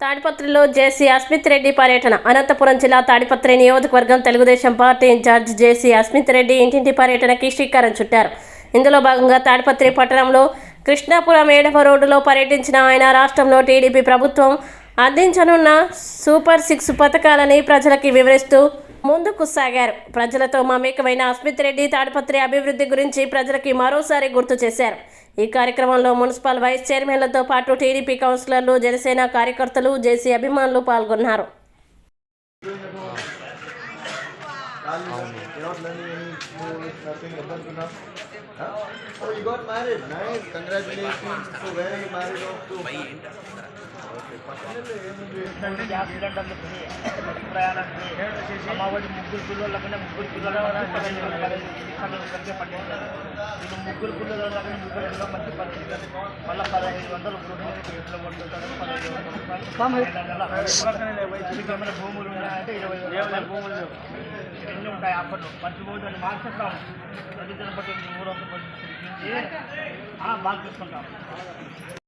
తాడిపత్రిలో జేసీ అస్మిత్ రెడ్డి పర్యటన. అనంతపురం జిల్లా తాడిపత్రి నియోజకవర్గం Telugu Desam party incharge JC Asmith Reddy ఇంటింటి పర్యటనకి శ్రీకారం చుట్టారు. ఇందులో భాగంగా తాడిపత్రి పట్టణంలో కృష్ణాపురం ఏడవ రోడ్డులో పర్యటించిన ఆయన రాష్ట్రంలో టీడీపీ ప్రభుత్వం అందించనున్న సూపర్ సిక్స్ పథకాలని ప్రజలకి వివరిస్తూ ముందుకు సాగారు. ప్రజలతో మమేకమైన అస్మిత్ రెడ్డి తాడిపత్రి అభివృద్ధి గురించి ప్రజలకి మరోసారి గుర్తు చేశారు. ఈ కార్యక్రమంలో మున్సిపల్ వైస్ చైర్మన్లతో పాటు టీడీపీ కౌన్సిలర్లు జనసేన కార్యకర్తలు జేసీ అభిమానులు పాల్గొన్నారు. You're not learning any moves, nothing, nothing enough. Huh? Oh, you got married. Nice. Congratulations. So where are you married off to? Okay, పక్కనే ఏముంది? రెండు గ్యాస్ సిలిండర్లు ఫ్రీ బస్సు ప్రయాణం ఫ్రీ అమ్మఒడి ముగ్గురు పిల్లలకనే ముగ్గురు పిల్లలు పదిహేను వేల పదిహేను లక్షలు కలిగే పట్టించారు వీళ్ళు ముగ్గురు పిల్లలకనే ముగ్గురు పిల్లలు మంచి పరిస్థితి మళ్ళీ పదహైదు వందలు గృహిణికి ఇంట్లో పడుతుంటారు పదహైదు వందల రూపాయలు మీకు ఏమైనా భూములు ఉన్నాయంటే ఇరవై వేల. భూములు ఎన్ని ఉంటాయి అప్పట్లో మంచి భూములు మార్చేస్తాం ప్రతిదిన బట్టి ఊరంతా చూసుకుంటాం